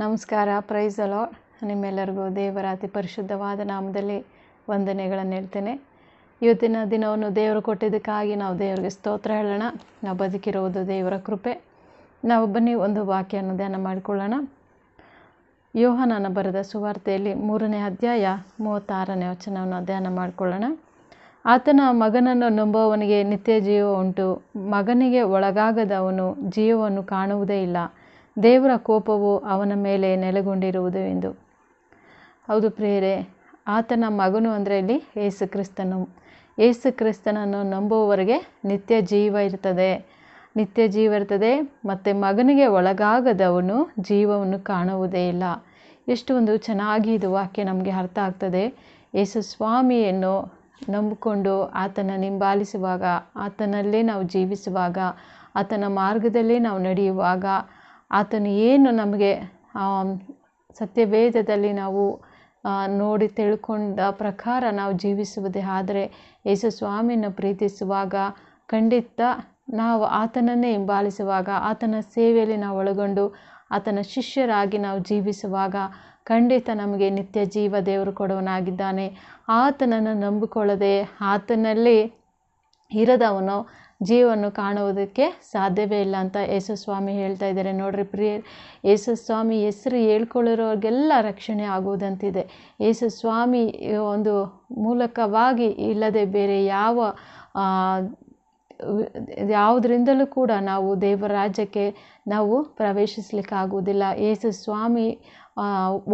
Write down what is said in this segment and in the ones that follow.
ನಮಸ್ಕಾರ price hello ನಿಮ್ಮೆಲ್ಲರಿಗೂ ದೇವರ ಅತಿ ಪರಿಶುದ್ಧವಾದ ನಾಮದಲ್ಲಿ ವಂದನೆಗಳನ್ನು ಹೇಳ್ತೇನೆ. ಇವತ್ತಿನ ದಿನವನ್ನು ದೇವರು ಕೊಟ್ಟಿದ್ದಕ್ಕಾಗಿ ನಾವು ದೇವರಿಗೆ ಸ್ತೋತ್ರ ಹೇಳೋಣ. ನಾವು ಬದುಕಿರುವುದು ದೇವರ ಕೃಪೆ. ನಾವು ಬನ್ನಿ ಒಂದು ವಾಕ್ಯವನ್ನು ಧ್ಯಾನ ಮಾಡಿಕೊಳ್ಳೋಣ. ಯೋಹನನ ಬರೆದ ಸುವಾರ್ತೆಯಲ್ಲಿ ಮೂರನೇ ಅಧ್ಯಾಯ ಮೂವತ್ತಾರನೇ ವಚನವನ್ನು ಧ್ಯಾನ ಮಾಡಿಕೊಳ್ಳೋಣ. ಆತನ ಮಗನನ್ನು ನಂಬುವವನಿಗೆ ನಿತ್ಯ ಜೀವ ಉಂಟು. ಮಗನಿಗೆ ಒಳಗಾಗದವನು ಜೀವವನ್ನು ಕಾಣುವುದೇ ಇಲ್ಲ. ದೇವರ ಕೋಪವು ಅವನ ಮೇಲೆ ನೆಲೆಗೊಂಡಿರುವುದು ಎಂದು. ಹೌದು ಪ್ರೇರೆ ಆತನ ಮಗನು ಅಂದರೆ ಇಲ್ಲಿ ಏಸು ಕ್ರಿಸ್ತನು. ಏಸು ಕ್ರಿಸ್ತನನ್ನು ನಂಬುವವರಿಗೆ ನಿತ್ಯ ಜೀವ ಇರ್ತದೆ ನಿತ್ಯ ಜೀವ ಇರ್ತದೆ ಮತ್ತು ಮಗನಿಗೆ ಒಳಗಾಗದವನು ಜೀವವನ್ನು ಕಾಣುವುದೇ ಇಲ್ಲ. ಎಷ್ಟು ಒಂದು ಚೆನ್ನಾಗಿ ಇದು ವಾಕ್ಯ ನಮಗೆ ಅರ್ಥ ಆಗ್ತದೆ. ಯೇಸು ಸ್ವಾಮಿಯನ್ನು ನಂಬಿಕೊಂಡು ಆತನ ನಿಂಬಾಲಿಸುವಾಗ ಆತನಲ್ಲೇ ನಾವು ಜೀವಿಸುವಾಗ, ಆತನ ಮಾರ್ಗದಲ್ಲೇ ನಾವು ನಡೆಯುವಾಗ ಆತನು ಏನು ನಮಗೆ ಸತ್ಯವೇದದಲ್ಲಿ ನಾವು ನೋಡಿ ತಿಳ್ಕೊಂಡ ಪ್ರಕಾರ ನಾವು ಜೀವಿಸುವುದೇ. ಆದರೆ ಯೇಸು ಸ್ವಾಮಿಯನ್ನು ಪ್ರೀತಿಸುವಾಗ ಖಂಡಿತ ನಾವು ಆತನನ್ನೇ ಹಿಂಬಾಲಿಸುವಾಗ, ಆತನ ಸೇವೆಯಲ್ಲಿ ನಾವು ಒಳಗೊಂಡು ಆತನ ಶಿಷ್ಯರಾಗಿ ನಾವು ಜೀವಿಸುವಾಗ ಖಂಡಿತ ನಮಗೆ ನಿತ್ಯ ಜೀವ ದೇವರು ಕೊಡುವನಾಗಿದ್ದಾನೆ. ಆತನನ್ನು ನಂಬಿಕೊಳ್ಳದೆ ಆತನಲ್ಲಿ ಇರದವನು ಜೀವವನ್ನು ಕಾಣುವುದಕ್ಕೆ ಸಾಧ್ಯವೇ ಇಲ್ಲ ಅಂತ ಯೇಸು ಸ್ವಾಮಿ ಹೇಳ್ತಾ ಇದ್ದಾರೆ. ನೋಡ್ರಿ ಪ್ರಿಯ ಯೇಸು ಸ್ವಾಮಿ ಹೆಸರು ಹೇಳ್ಕೊಳ್ಳಿರೋರಿಗೆಲ್ಲ ರಕ್ಷಣೆ ಆಗುವುದಂತಿದೆ. ಯೇಸು ಸ್ವಾಮಿ ಒಂದು ಮೂಲಕವಾಗಿ ಇಲ್ಲದೆ ಬೇರೆ ಯಾವ ಯಾವುದರಿಂದಲೂ ಕೂಡ ನಾವು ದೇವರ ರಾಜ್ಯಕ್ಕೆ ನಾವು ಪ್ರವೇಶಿಸಲಿಕ್ಕಾಗುವುದಿಲ್ಲ ಯೇಸು ಸ್ವಾಮಿ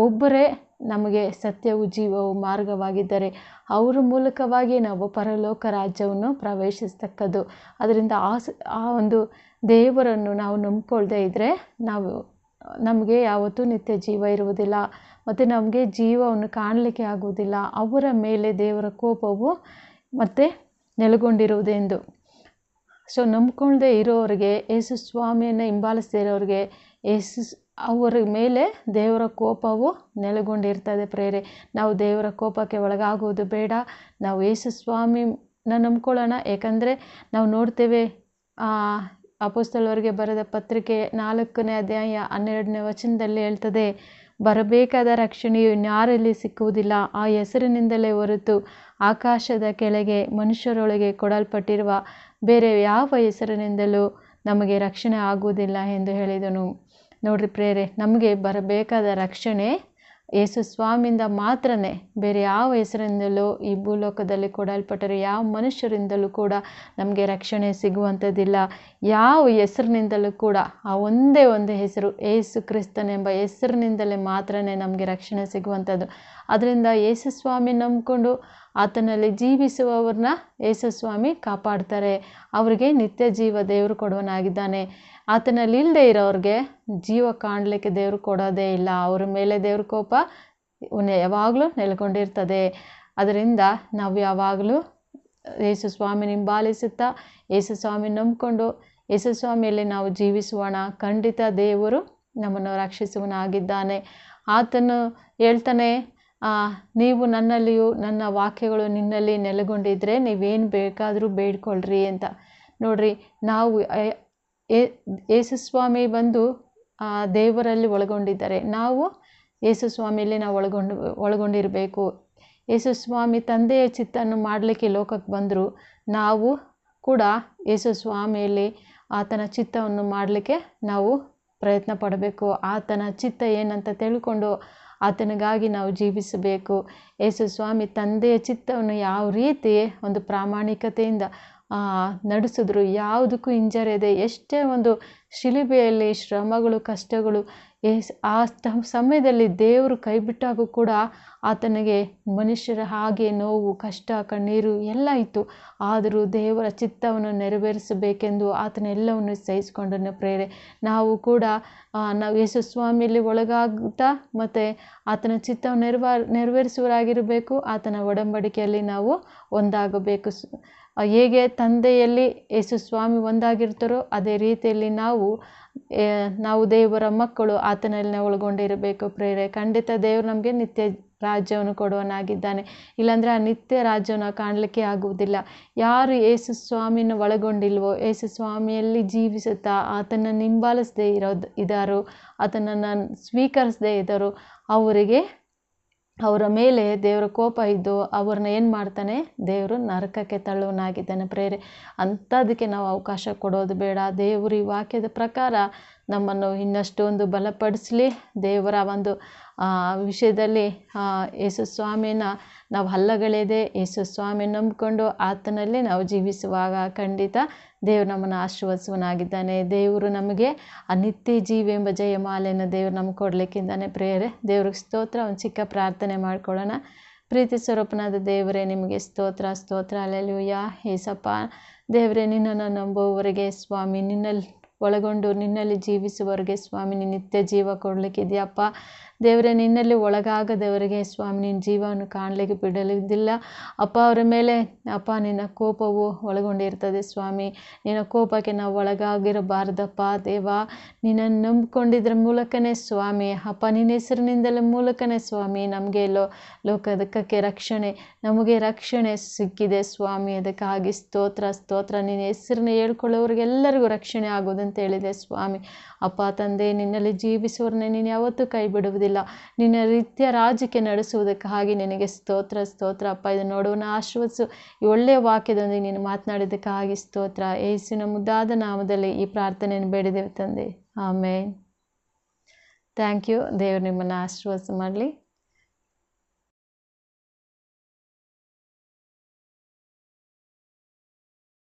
ಒಬ್ಬರೇ ನಮಗೆ ಸತ್ಯವು ಜೀವವು ಮಾರ್ಗವಾಗಿದ್ದರೆ ಅವರ ಮೂಲಕವಾಗಿ ನಾವು ಪರಲೋಕ ರಾಜ್ಯವನ್ನು ಪ್ರವೇಶಿಸ್ತಕ್ಕದ್ದು. ಅದರಿಂದ ಆ ಆ ಒಂದು ದೇವರನ್ನು ನಾವು ನಂಬ್ಕೊಳ್ದೇ ಇದ್ದರೆ ನಾವು, ನಮಗೆ ಯಾವತ್ತೂ ನಿತ್ಯ ಜೀವ ಇರುವುದಿಲ್ಲ ಮತ್ತು ನಮಗೆ ಜೀವವನ್ನು ಕಾಣಲಿಕ್ಕೆ ಆಗುವುದಿಲ್ಲ. ಅವರ ಮೇಲೆ ದೇವರ ಕೋಪವು ಮತ್ತು ನೆಲೆಗೊಂಡಿರುವುದೆಂದು. ಸೊ ನಂಬ್ಕೊಳ್ಳದೆ ಇರೋರಿಗೆ, ಯೇಸು ಸ್ವಾಮಿಯನ್ನು ಹಿಂಬಾಲಿಸದೇ ಇರೋರಿಗೆ, ಯೇಸು ಅವರ ಮೇಲೆ ದೇವರ ಕೋಪವು ನೆಲೆಗೊಂಡಿರ್ತದೆ ಪ್ರೇರೆ. ನಾವು ದೇವರ ಕೋಪಕ್ಕೆ ಒಳಗಾಗುವುದು ಬೇಡ. ನಾವು ಯೇಸು ಸ್ವಾಮಿನ ನಂಬ್ಕೊಳ್ಳೋಣ. ಏಕೆಂದರೆ ನಾವು ನೋಡ್ತೇವೆ ಅಪೋಸ್ತಲವರಿಗೆ ಬರೆದ ಪತ್ರಿಕೆ ನಾಲ್ಕನೇ ಅಧ್ಯಾಯ ಹನ್ನೆರಡನೇ ವಚನದಲ್ಲಿ ಹೇಳ್ತದೆ ಬರಬೇಕಾದ ರಕ್ಷಣೆಯು ಇನ್ಯಾರಲ್ಲಿ ಸಿಕ್ಕುವುದಿಲ್ಲ, ಆ ಹೆಸರಿನಿಂದಲೇ ಹೊರತು ಆಕಾಶದ ಕೆಳಗೆ ಮನುಷ್ಯರೊಳಗೆ ಕೊಡಲ್ಪಟ್ಟಿರುವ ಬೇರೆ ಯಾವ ಹೆಸರಿನಿಂದಲೂ ನಮಗೆ ರಕ್ಷಣೆ ಆಗುವುದಿಲ್ಲ ಎಂದು ಹೇಳಿದನು. ನೋಡ್ರಿ ಪ್ರೇರೆ ನಮಗೆ ಬರಬೇಕಾದ ರಕ್ಷಣೆ ಯೇಸು ಸ್ವಾಮಿಯಿಂದ ಮಾತ್ರನೇ, ಬೇರೆ ಯಾವ ಹೆಸರಿಂದಲೂ ಈ ಭೂಲೋಕದಲ್ಲಿ ಕೊಡಲ್ಪಟ್ಟರೆ, ಯಾವ ಮನುಷ್ಯರಿಂದಲೂ ಕೂಡ ನಮಗೆ ರಕ್ಷಣೆ ಸಿಗುವಂಥದ್ದಿಲ್ಲ. ಯಾವ ಹೆಸರಿನಿಂದಲೂ ಕೂಡ ಆ ಒಂದೇ ಒಂದು ಹೆಸರು ಏಸು ಕ್ರಿಸ್ತನೆಂಬ ಹೆಸರಿನಿಂದಲೇ ಮಾತ್ರನೇ ನಮಗೆ ರಕ್ಷಣೆ ಸಿಗುವಂಥದ್ದು. ಅದರಿಂದ ಯೇಸು ಸ್ವಾಮಿ ನಂಬಿಕೊಂಡು ಆತನಲ್ಲಿ ಜೀವಿಸುವವ್ರನ್ನ ಯೇಸು ಸ್ವಾಮಿ ಕಾಪಾಡ್ತಾರೆ. ಅವರಿಗೆ ನಿತ್ಯ ಜೀವ ದೇವರು ಕೊಡುವನಾಗಿದ್ದಾನೆ. ಆತನಲ್ಲಿ ಇಲ್ಲದೆ ಇರೋರಿಗೆ ಜೀವ ಕಾಣಲಿಕ್ಕೆ ದೇವರು ಕೊಡೋದೇ ಇಲ್ಲ. ಅವರ ಮೇಲೆ ದೇವ್ರ ಕೋಪ ಯಾವಾಗಲೂ ನೆಲೆಗೊಂಡಿರ್ತದೆ. ಅದರಿಂದ ನಾವು ಯಾವಾಗಲೂ ಯೇಸು ಸ್ವಾಮಿ ಹಿಂಬಾಲಿಸುತ್ತಾ, ಯೇಸು ಸ್ವಾಮಿ ನಂಬಿಕೊಂಡು, ಯೇಸು ಸ್ವಾಮಿಯಲ್ಲಿ ನಾವು ಜೀವಿಸೋಣ ಖಂಡಿತ ದೇವರು ನಮ್ಮನ್ನು ರಕ್ಷಿಸುವನಾಗಿದ್ದಾನೆ ಆತನು ಹೇಳ್ತಾನೆ ನೀವು ನನ್ನಲ್ಲಿಯೂ, ನನ್ನ ವಾಕ್ಯಗಳು ನಿನ್ನಲ್ಲಿ ನೆಲೆಗೊಂಡಿದ್ದರೆ ನೀವೇನು ಬೇಕಾದರೂ ಬೇಡ್ಕೊಳ್ರಿ ಅಂತ. ನೋಡ್ರಿ, ನಾವು ಯೇಸುಸ್ವಾಮಿ ಬಂದು ದೇವರಲ್ಲಿ ಒಳಗೊಂಡಿದ್ದಾರೆ. ನಾವು ಯೇಸುಸ್ವಾಮಿಯಲ್ಲಿ ನಾವು ಒಳಗೊಂಡು, ಒಳಗೊಂಡಿರಬೇಕು. ಯೇಸುಸ್ವಾಮಿ ತಂದೆಯ ಚಿತ್ತನ್ನು ಮಾಡಲಿಕ್ಕೆ ಲೋಕಕ್ಕೆ ಬಂದರು. ನಾವು ಕೂಡ ಯೇಸುಸ್ವಾಮಿಯಲ್ಲಿ ಆತನ ಚಿತ್ತವನ್ನು ಮಾಡಲಿಕ್ಕೆ ನಾವು ಪ್ರಯತ್ನ ಪಡಬೇಕು. ಆತನ ಚಿತ್ತ ಏನಂತ ತಿಳ್ಕೊಂಡು ಆತನಿಗಾಗಿ ನಾವು ಜೀವಿಸಬೇಕು. ಯೇಸು ಸ್ವಾಮಿ ತಂದೆಯ ಚಿತ್ತವನ್ನು ಯಾವ ರೀತಿ ಒಂದು ಪ್ರಾಮಾಣಿಕತೆಯಿಂದ ನಡೆಸಿದ್ರು. ಯಾವುದಕ್ಕೂ ಹಿಂಜರಿಯದೆ ಎಷ್ಟೇ ಒಂದು ಶಿಲುಬೆಯಲ್ಲಿ ಶ್ರಮಗಳು, ಕಷ್ಟಗಳು ಆ ಸಮಯದಲ್ಲಿ ದೇವರು ಕೈಬಿಟ್ಟಾಗೂ ಕೂಡ ಆತನಿಗೆ ಮನುಷ್ಯರ ಹಾಗೆ ನೋವು, ಕಷ್ಟ, ಕಣ್ಣೀರು ಎಲ್ಲ ಇತ್ತು. ಆದರೂ ದೇವರ ಚಿತ್ತವನ್ನು ನೆರವೇರಿಸಬೇಕೆಂದು ಆತನ ಎಲ್ಲವನ್ನು ಪ್ರೇರೆ ನಾವು ಕೂಡ ನಾವು ಯೇಸು ಸ್ವಾಮಿಯಲ್ಲಿ ಒಳಗಾಗುತ್ತಾ ಮತ್ತು ಆತನ ಚಿತ್ತವನ್ನು ನೆರವ ನೆರವೇರಿಸುವರಾಗಿರಬೇಕು ಆತನ ಒಡಂಬಡಿಕೆಯಲ್ಲಿ ನಾವು ಒಂದಾಗಬೇಕು. ಹೇಗೆ ತಂದೆಯಲ್ಲಿ ಯೇಸು ಸ್ವಾಮಿ ಒಂದಾಗಿರ್ತಾರೋ ಅದೇ ರೀತಿಯಲ್ಲಿ ನಾವು ನಾವು ದೇವರ ಮಕ್ಕಳು ಆತನಲ್ಲಿ ಒಳಗೊಂಡಿರಬೇಕು. ಪ್ರೇರೆ, ಖಂಡಿತ ದೇವರು ನಮಗೆ ನಿತ್ಯ ರಾಜ್ಯವನ್ನು ಕೊಡುವನಾಗಿದ್ದಾನೆ ಇಲ್ಲಾಂದರೆ ಆ ನಿತ್ಯ ರಾಜ್ಯವನ್ನು ಕಾಣಲಿಕ್ಕೆ ಆಗುವುದಿಲ್ಲ. ಯಾರು ಯೇಸು ಸ್ವಾಮಿಯನ್ನು ಒಳಗೊಂಡಿಲ್ವೋ, ಯೇಸು ಸ್ವಾಮಿಯಲ್ಲಿ ಜೀವಿಸುತ್ತಾ ಆತನ ನಿಂಬಾಲಿಸದೇ ಇರೋದು ಇದ್ದಾರೋ ಆತನನ್ನು ಸ್ವೀಕರಿಸದೇ ಇದ್ದಾರೋ ಅವರಿಗೆ ಅವರ ಮೇಲೆ ದೇವರ ಕೋಪ ಇದ್ದು ಅವ್ರನ್ನ ಏನು ಮಾಡ್ತಾನೆ? ದೇವರು ನರಕಕ್ಕೆ ತಳ್ಳುವನಾಗಿದ್ದಾನೆ ಪ್ರೇರೆ. ಅಂಥದಕ್ಕೆ ನಾವು ಅವಕಾಶ ಕೊಡೋದು ಬೇಡ. ದೇವರು ಈ ವಾಕ್ಯದ ಪ್ರಕಾರ ನಮ್ಮನ್ನು ಇನ್ನಷ್ಟು ಒಂದು ಬಲಪಡಿಸಲಿ. ದೇವರ ಒಂದು ವಿಷಯದಲ್ಲಿ ಯೇಸು ಸ್ವಾಮಿನ ನಾವು ಹಲ್ಲಗಳಿದೆ ಯೇಸು ಸ್ವಾಮಿ ನಂಬಿಕೊಂಡು ಆತನಲ್ಲಿ ನಾವು ಜೀವಿಸುವಾಗ ಖಂಡಿತ ದೇವರು ನಮ್ಮನ್ನು ಆಶೀರ್ವದಿಸುವನಾಗಿದ್ದಾನೆ ದೇವರು ನಮಗೆ ಆ ನಿತ್ಯ ಜೀವ ಎಂಬ ಜಯಮಾಲೆಯನ್ನು ದೇವರು ನಮ್ಗೆ ಕೊಡಲಿಕ್ಕಿಂದಾನೆ ಪ್ರೇಯರೆ, ದೇವ್ರಿಗೆ ಸ್ತೋತ್ರ, ಒಂದು ಚಿಕ್ಕ ಪ್ರಾರ್ಥನೆ ಮಾಡ್ಕೊಳ್ಳೋಣ. ಪ್ರೀತಿ ಸ್ವರೂಪನಾದ ದೇವರೇ, ನಿಮಗೆ ಸ್ತೋತ್ರ ಸ್ತೋತ್ರ ಅಲ್ಲೆಲುಯ್ಯ ಏಸಪ್ಪ. ದೇವರೇ, ನಿನ್ನನ್ನು ನಂಬುವವರೆಗೆ ಸ್ವಾಮಿ, ನಿನ್ನಲ್ಲಿ ಒಳಗೊಂಡು ನಿನ್ನಲ್ಲಿ ಜೀವಿಸುವವರಿಗೆ ಸ್ವಾಮಿ ನಿತ್ಯ ಜೀವ ಕೊಡಲಿಕ್ಕಿದೆಯಪ್ಪ. ದೇವರೇ, ನಿನ್ನಲ್ಲಿ ಒಳಗಾಗದವರಿಗೆ ಸ್ವಾಮಿ, ನಿನ್ನ ಜೀವವನ್ನು ಕಾಣಲಿಕ್ಕೆ ಬಿಡಲಿದ್ದಿಲ್ಲ. ಅಪ್ಪ, ಅವರ ಮೇಲೆ ಅಪ್ಪ, ನಿನ್ನ ಕೋಪವು ಒಳಗೊಂಡಿರ್ತದೆ ಸ್ವಾಮಿ. ನಿನ್ನ ಕೋಪಕ್ಕೆ ನಾವು ಒಳಗಾಗಿರಬಾರ್ದಪ್ಪ ದೇವ. ನಿನ್ನನ್ನು ನಂಬಿಕೊಂಡಿದ್ರ ಮೂಲಕನೇ ಸ್ವಾಮಿ. ಅಪ್ಪ, ನಿನ್ನ ಹೆಸರಿನಿಂದಲೇ ಮೂಲಕನೇ ಸ್ವಾಮಿ. ನಮಗೆ ಲೋ, ಲೋಕದಕ್ಕೆ ರಕ್ಷಣೆ, ನಮಗೆ ರಕ್ಷಣೆ ಸಿಕ್ಕಿದೆ ಸ್ವಾಮಿ. ಅದಕ್ಕಾಗಿ ಸ್ತೋತ್ರ ಸ್ತೋತ್ರ. ನಿನ್ನ ಹೆಸರನ್ನ ಹೇಳ್ಕೊಳ್ಳೋರಿಗೆಲ್ಲರಿಗೂ ರಕ್ಷಣೆ ಆಗೋದಂತ ಹೇಳಿದೆ ಸ್ವಾಮಿ. ಅಪ್ಪ, ತಂದೆ, ನಿನ್ನಲ್ಲಿ ಜೀವಿಸುವವ್ರನ್ನೇ ನೀನು ಯಾವತ್ತೂ ಕೈ ಬಿಡುವುದಿಲ್ಲ ನಿನ್ನ ರೀತಿಯ ರಾಜ್ಯಕ್ಕೆ ನಡೆಸುವುದಕ್ಕಾಗಿ ನಿನಗೆ ಸ್ತೋತ್ರ ಸ್ತೋತ್ರ. ಅಪ್ಪ ಇದನ್ನು ನೋಡುವನ ಆಶ್ರವಸು ಒಳ್ಳೆಯ ವಾಕ್ಯದೊಂದಿಗೆ ನೀನು ಮಾತನಾಡಿದ್ದಕ್ಕಾಗಿ ಸ್ತೋತ್ರ. ಏಸಿನ ಮುದ್ದಾದ ನಾಮದಲ್ಲಿ ಈ ಪ್ರಾರ್ಥನೆಯನ್ನು ಬೇಡಿದೆವು ತಂದೆ. ಆಮೇಲೆ ಥ್ಯಾಂಕ್ ಯು ದೇವರು ನಿಮ್ಮನ್ನು ಆಶೀರ್ವಾಸ ಮಾಡಲಿ.